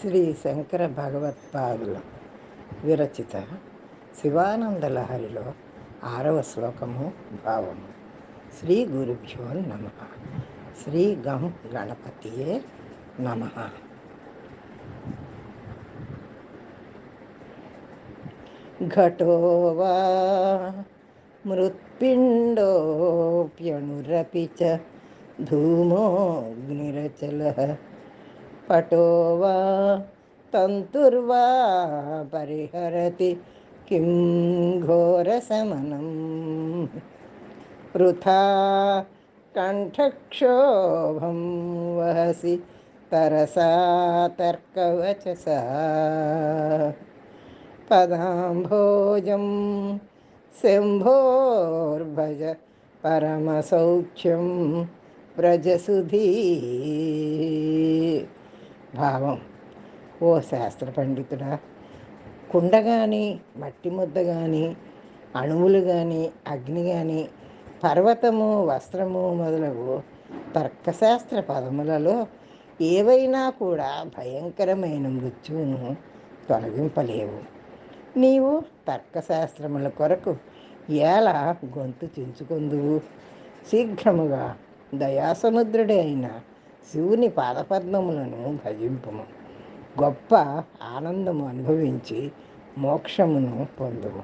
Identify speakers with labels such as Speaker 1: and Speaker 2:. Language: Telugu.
Speaker 1: శ్రీ శంకర భగవత్పాదులు విరచిత శివానందలహరిలో ఆరవ శ్లోకము భావము. శ్రీ గురుభ్యో నమ. శ్రీ గం గణపతియే నమ. ఘటో వా మృత్పిండోప్యణురపి చ ధూమోऽగ్నిరచలः पटो वा तन्तुर्वा परिहरति, किं घोरशमनं वृथा कण्ठक्षोभं वहसि, तरसा तर्कवचसा। पदाम्भोजं शम्भोर्भज, परमसौख्यं व्रजसुधी। భావం ఓ శాస్త్ర పండితుడా. కుండ కానీ మట్టి ముద్ద కానీ అణువులు కానీ అగ్ని కానీ పర్వతము వస్త్రము మొదలగు తర్కశాస్త్ర పదములలో ఏవైనా కూడా భయంకరమైన మృత్యువును తొలగింపలేవు. నీవు తర్కశాస్త్రముల కొరకు ఎలా గొంతు చించుకుందువు? శీఘ్రముగా దయాసముద్రుడే అయిన శివుని పాదపద్మములను భజింపము. గొప్ప ఆనందము అనుభవించి మోక్షమును పొందుము.